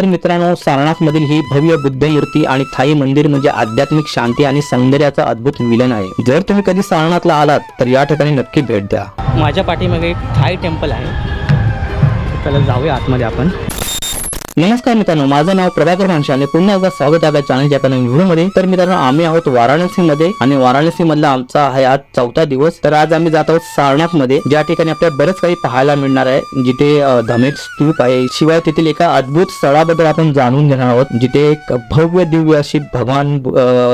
तर मित्रांनो सारनाथमधील ही भव्य बुद्ध मूर्ती आणि थाई मंदिर म्हणजे आध्यात्मिक शांती आणि सौंदर्याचा अद्भुत मिलन आहे. जर तुम्ही कधी सारनाथला आलात तर या ठिकाणी नक्की भेट द्या. माझ्या पाठीमागे एक थाय टेम्पल आहे. त्याला जाऊया आतमध्ये आपण. नमस्कार मित्रांनो माझं नाव प्रभाकर मानशे आणि पुन्हा एकदा स्वागत आहे आपल्या चॅनलच्या एका व्हिडिओमध्ये. तर मित्रांनो आम्ही आहोत वाराणसी मध्ये आणि वाराणसी मधला आमचा आहे आज चौथा दिवस. तर आज आम्ही जात आहोत सारनाथमध्ये ज्या ठिकाणी आपल्याला बरंच काही पाहायला मिळणार आहे जिथे धमेक स्तूप आहे. शिवाय तेथील एका अद्भुत स्थळाबद्दल आपण जाणून घेणार आहोत जिथे एक भव्य दिव्य अशी भगवान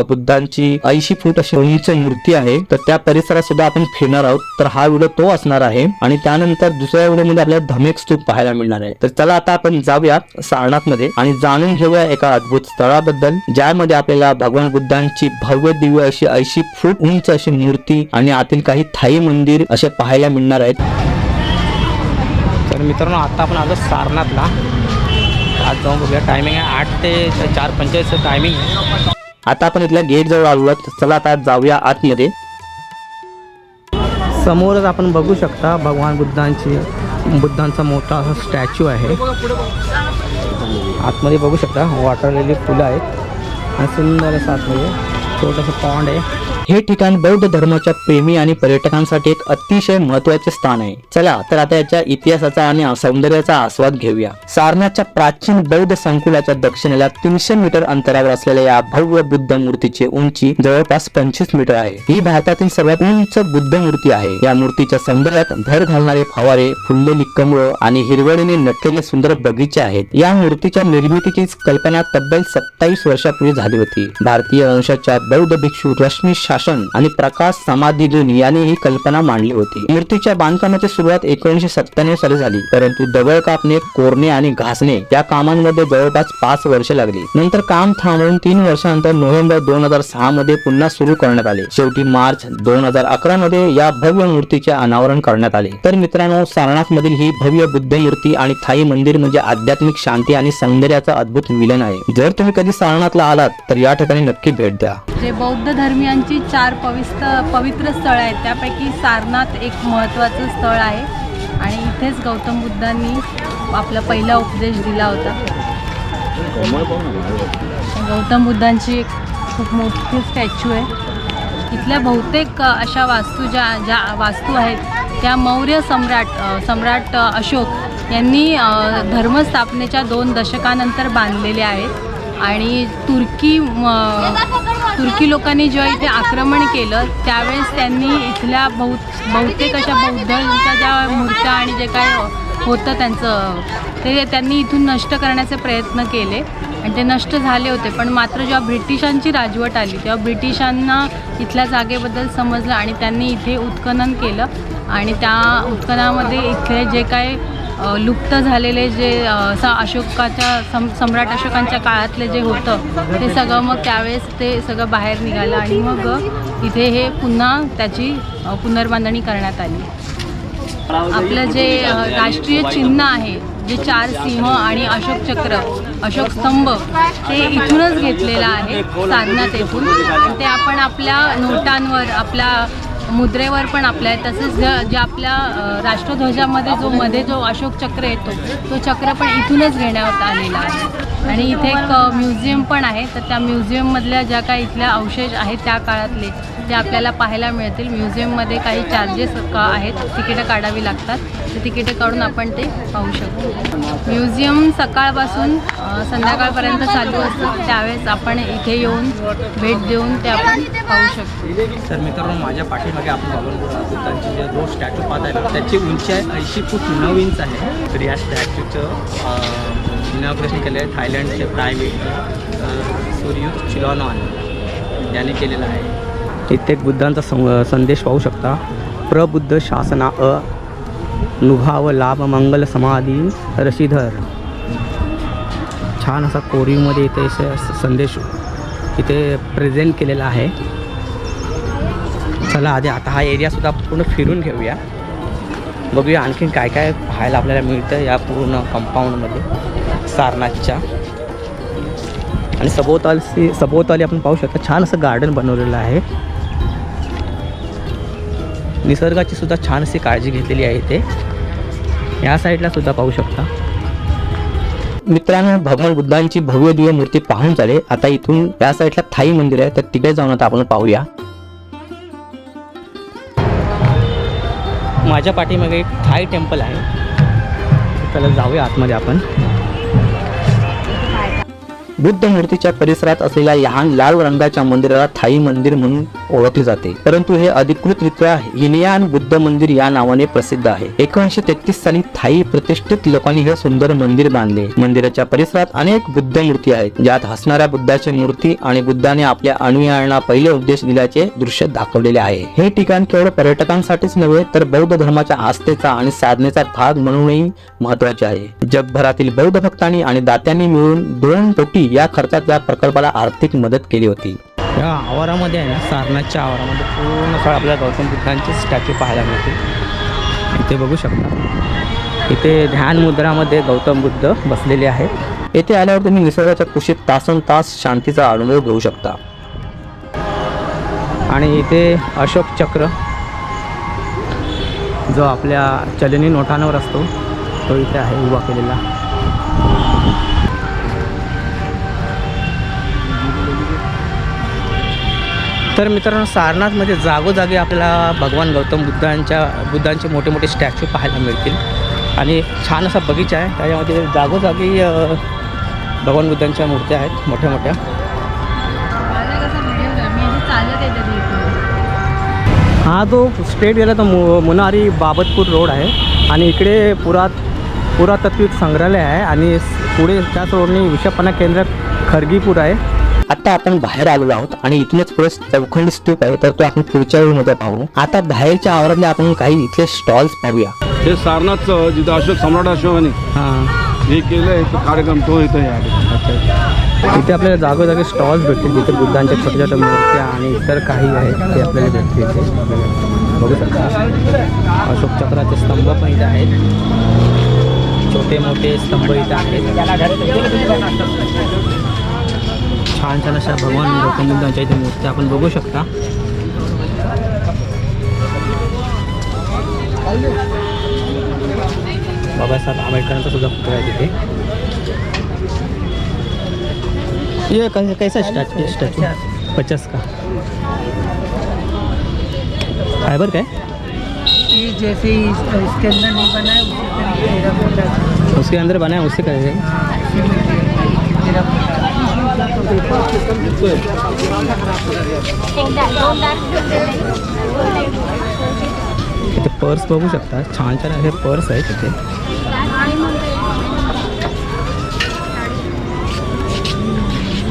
बुद्धांची ऐंशी फूट अशी उंच मूर्ती आहे. तर त्या परिसरात सुद्धा आपण फिरणार आहोत. तर हा व्हिडिओ तो असणार आहे आणि त्यानंतर दुसऱ्या व्हिडिओमध्ये आपल्याला धमेक स्तूप पाहायला मिळणार आहे. तर चला आता आपण जाऊया सारनाथमध्ये आणि जाणून घेऊया एका अद्भुत स्थळाबद्दल ज्यामध्ये आपल्याला भगवान बुद्धांची भव्य दिव्य अशी ऐंशी फूट उंच अशी मूर्ती आणि आतील काही थाई मंदिर असे पाहायला मिळणार आहेत. तर मित्रांनो आता आपण आलो सारनाथला. आज जाऊन बघूया टायमिंग आहे आठ ते चार पंचेचाळीसचं टायमिंग आहे. आता आपण इथल्या गेट जवळ आलो. चला आता जाऊया आतमध्ये. समोरच आपण बघू शकता भगवान बुद्धांची बुद्धांचा मोठा असा स्टॅच्यू आहे. आतमध्ये बघू शकता वॉटर फुलं आहेत. आणि सुंदर असं आतमध्ये छोटंसं पॉन्ड आहे. हे ठिकाण बौद्ध धर्माच्या प्रेमी आणि पर्यटकांसाठी एक अतिशय महत्त्वाचे स्थान आहे. चला तर आता याच्या इतिहासाचा आणि सौंदर्याचा आस्वाद घेऊया. सारनाथच्या प्राचीन बौद्ध संकुलाच्या दक्षिणेला तीनशे मीटर अंतरावर असलेल्या या भव्य बुद्ध मूर्तीची उंची जवळपास पंचवीस मीटर आहे. ही भारतातील सर्वात उंच बुद्ध मूर्ती आहे. या मूर्तीच्या सौंदर्यात भर घालणारे फवारे फुललेली कमळ आणि हिरवळीने नटलेले सुंदर बगीचे आहेत. या मूर्तीच्या निर्मितीची कल्पना तब्बल सत्तावीस वर्षापूर्वी झाली होती. भारतीय वंशाच्या बौद्ध भिक्षू रश्मी शासन आणि प्रकाश समाधीजून यांनी ही कल्पना मांडली होती. मूर्तीच्या बांधकामाची सुरुवात एकोणीशे सत्त्याण्णव साली झाली परंतु दगड कापणे कोरणे आणि घासणे या कामांमध्ये जवळपास पाच वर्ष लागली. नंतर काम थांबवून तीन वर्षानंतर नोव्हेंबर दोन हजार सहा मध्ये पुन्हा सुरू करण्यात आले. शेवटी मार्च दोन हजार अकरा मध्ये या भव्य मूर्तीचे अनावरण करण्यात आले. तर मित्रांनो सारनाथ मधील ही भव्य बुद्ध मूर्ती आणि थाई मंदिर म्हणजे आध्यात्मिक शांती आणि सौंदर्याचा अद्भुत मिलन आहे. जर तुम्ही कधी सारनाथला आलात तर या ठिकाणी नक्की भेट द्या. जे बौद्ध धर्मियांची चार पवित्र पवित्र स्थळं आहेत. त्यापैकी सारनाथ एक महत्त्वाचं स्थळ आहे. आणि इथेच गौतम बुद्धांनी आपला पहिला उपदेश दिला होता. गौतम बुद्धांची एक खूप मोठी स्टॅच्यू आहे. इथल्या बहुतेक अशा वास्तू ज्या ज्या वास्तू आहेत त्या मौर्य सम्राट सम्राट अशोक यांनी धर्मस्थापनेच्या दोन दशकानंतर बांधलेल्या आहेत. आणि तुर्की तुर्की लोकांनी जेव्हा इथे आक्रमण केलं त्यावेळेस त्यांनी इथल्या बहुत बहुतेक अशा बौद्धांच्या ज्या मूर्त्या आणि जे काय होतं त्यांचं ते त्यांनी इथून नष्ट करण्याचे प्रयत्न केले. आणि ते नष्ट झाले होते. पण मात्र जेव्हा ब्रिटिशांची राजवट आली तेव्हा ब्रिटिशांना इथल्या जागेबद्दल समजलं आणि त्यांनी इथे उत्खनन केलं. आणि त्या उत्खनामध्ये इथले जे काय लुप्त झालेले जे सा अशोकाच्या सम सम्राट अशोकांच्या काळातले जे होतं ते सगळं मग त्यावेळेस ते सगळं बाहेर निघालं आणि मग इथे हे पुन्हा त्याची पुनर्बांधणी करण्यात आली. आपलं जे राष्ट्रीय चिन्ह आहे जे चार सिंह आणि अशोक चक्र अशोक स्तंभ ते इथूनच घेतलेलं आहे साधना तेथून ते आपण आपल्या नोटांवर आपल्या मुद्रेवर पण आपल्या तसेच जे आपल्या राष्ट्रध्वजामध्ये जो मध्ये जो अशोक चक्र येतो तो चक्र पण इथूनच घेण्यात आलेला आहे. आणि इथे एक म्युझियम पण आहे तर त्या म्युझियममधल्या ज्या काही इथल्या अवशेष आहेत त्या काळातले ते आपल्याला पाहायला मिळतील. म्युझियममध्ये काही चार्जेस का आहेत तिकीटं काढावी लागतात. तर तिकीटं काढून आपण ते पाहू शकतो. म्युझियम सकाळपासून संध्याकाळपर्यंत चालू असतं. त्यावेळेस आपण इथे येऊन भेट देऊन ते आपण पाहू शकतो. सर मित्रांनो माझ्या पाठीमागे आपण भगवान बुद्ध- बुद्धांची जे दोन स्टॅच्यू पाहत आहे त्याची उंची आहे ऐंशी फूट नऊ इंच आहे. तर या स्टॅच्यूचं इनॉग्रेशन केलं आहे थायलंडचे प्राईम सूर्य चिलॉनॉन याने केलेलं आहे. इथे एक बुद्धांचा संदेश पाहू शकता. प्रबुद्ध शासना अ नुभाव लाभ मंगल समाधी रशीधर. छान असा कोरीवमध्ये इथे संदेश इथे प्रेझेंट केलेला आहे. चला आधी आता हा एरियासुद्धा पूर्ण फिरून घेऊया. बघूया आणखीन काय काय पाहायला आपल्याला मिळतं या पूर्ण कंपाऊंडमध्ये सारनाथच्या. आणि सभोवताली सभोवताली आपण पाहू शकता छान असं गार्डन बनवलेलं आहे. निसर्गाची सुद्धा छान अशी काळजी घेतलेली आहे इथे. या साईडला सुद्धा पाहू शकता. मित्रांनो भगवान बुद्धांची भव्य दिव्य मूर्ती पाहून झाले. आता इथून या साईडला थाई मंदिर आहे तर तिकडे जाऊन आता आपण पाहूया. माझ्या पाठीमागे एक थाय टेम्पल आहे. चला जाऊया आतमध्ये आपण. बुद्ध मूर्तीच्या परिसरात असलेल्या लहान लाल रंगाच्या मंदिराला थाई मंदिर म्हणून ओळखले जाते. परंतु हे अधिकृतरित्या हिलियान बुद्ध मंदिर या नावाने प्रसिद्ध आहे. एकोणीशे तेहतीस साली थाई प्रतिष्ठित लोकांनी हे सुंदर मंदिर बांधले. मंदिराच्या परिसरात अनेक बुद्ध मूर्ती आहेत. ज्यात हसणाऱ्या बुद्धाची मूर्ती आणि बुद्धाने आपल्या अनुयायांना पहिले उपदेश दिल्याचे दृश्य दाखवलेले आहे. हे ठिकाण केवळ पर्यटकांसाठीच नव्हे तर बौद्ध धर्माच्या आस्थेचा आणि साधनेचा भाग म्हणूनही महत्त्वाचे आहे. जगभरातील बौद्ध भक्तांनी आणि दात्यांनी मिळून दोन कोटी या खर्चात या प्रकल्पाला आर्थिक मदत केली होती. या आवारामध्ये आहे ना सारनाथच्या आवारामध्ये पूर्ण सगळं आपल्याला गौतम बुद्धांचे स्टॅच्यू पाहायला मिळतील. इथे बघू शकता. इथे ध्यान मुद्रामध्ये गौतम बुद्ध बसलेले आहेत. येथे आल्यावर तुम्ही निसर्गाच्या कुशीत तासन तास शांतीचा अनुभव घेऊ शकता. आणि इथे अशोक चक्र जो आपल्या चलनी नोटांवर असतो तो इथे आहे उभा केलेला. तर मित्रांनो सारनाथमध्ये जागोजागी आपल्याला भगवान गौतम बुद्धांच्या बुद्धांचे मोठे मोठे स्टॅच्यू पाहायला मिळतील. आणि छान असा बगीचा आहे. त्याच्यामध्ये जागोजागी भगवान बुद्धांच्या मूर्त्या आहेत मोठ्या मोठ्या. हा जो स्ट्रेट गेला तो मु मुनारी बाबतपूर रोड आहे. आणि इकडे पुरात पुरातत्विक संग्रहालय आहे. आणि पुढे त्याच रोडने विषपणा केंद्र खरगीपूर आहे. आता आपण बाहेर आलेलो आहोत आणि इथूनच पुढे चौखंडी स्तूप आहे तर तो आपण पुढच्या वेळीमध्ये पाहू. आता बाहेरच्या आवारातले आपण काही इथले स्टॉल्स पाहूया. हे सारनाथचं जिथं अशोक सम्राट अशोकाने हां. केलं कार्यक्रम तो इथं इथे आपल्याला जागोजागी स्टॉल्स भेटतील जिथे बुद्धांच्या छोट्या छोट्या मूर्त्या आणि इतर काही आहेत ते आपल्याला भेटतील. बघू शकता. अशोक चक्राचे स्तंभ पण इथे आहेत. छोटे मोठे स्तंभ इथे आहेत. छान छान अशा भगवान गौतम बुद्धांच्या इथे मूर्त्या आपण बघू शकता. बाबासाहेब आंबेडकरांचा सुद्धा पुतळा आहे तिथे. ये कैसा कैसा स्टैचू स्टैचू पचास का? फाइबर का है जैसे इसके अंदर नहीं बना है। उसके अंदर बना है उससे फोटा इथे पर्स बघू शकता छान छान असे पर्स आहेत तिथे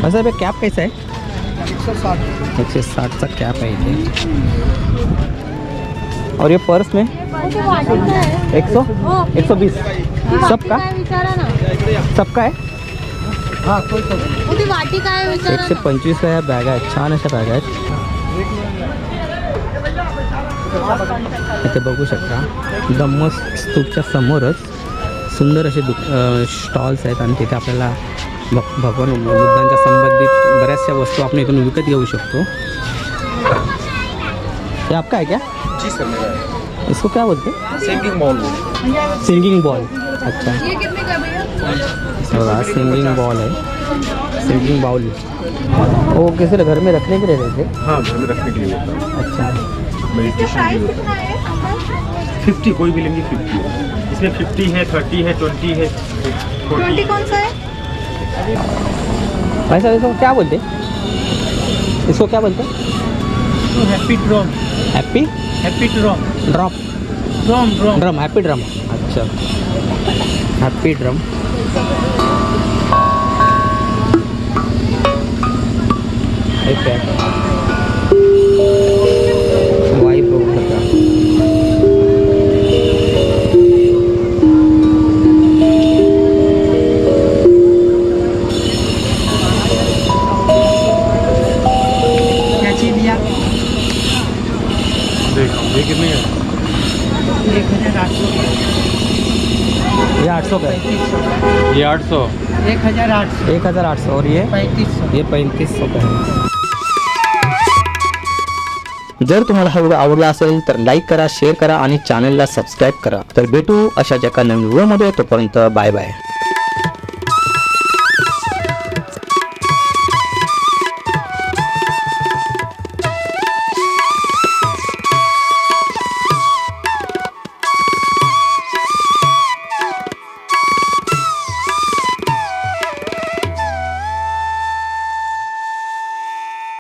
असं बे कॅप कैसा आहे? एकशे साठचा कॅप आहे इथे. और ये पर्स में? एक सौ? एक सौ बीस. सबका सबका ना. सबका आहे ती वाटी काय विचारा एकशे पंचवीस या बॅग आहेत. छान अशा बॅग आहेत. इथे बघू शकता. धम्मस स्तूपच्या समोरच सुंदर असे दुक स्टॉल्स आहेत आणि तिथे आपल्याला भग भगवान बुद्धांच्या संबंधित बऱ्याचशा वस्तू आपण इथून विकत घेऊ शकतो. हे आपका है क्या? जी सर मेरा है। इसको क्या बोलते सिंगिंग बॉल सिंगिंग बॉल अच्छा। ये कितने का भैया? सिंगिंग बॉल है। Singing bowl. वो किसी घर में रखने के लिए रहते हाँ घर में रखने के लिए अच्छा। मेडिटेशन भी होता है फिफ्टी कोई भी लेंगे फिफ्टी। इसमें फिफ्टी है थर्टी है ट्वेंटी है फोर्टी। कौन सा है? भाई साहब इसको क्या बोलते? इसको क्या बोलते? Happy drum happy happy drum drop drum drum drum happy drum अच्छा। Happy drum. वाईफ बघू शकता देखो ये कितने का एक हज़ार आठ सौ ये आठ सौ का है? ये आठ सौ। एक हज़ार आठ सौ। एक हज़ार आठ सौ। और ये? पैंतीस सौ। ये पैंतीस सौ का है। जर तुम्हाला हा व्हिडिओ आवडला असेल तर लाईक करा शेअर करा आणि चॅनलला सबस्क्राईब करा. तर भेटू अशाच एका नवीन व्हिडिओमध्ये. तोपर्यंत बाय बाय.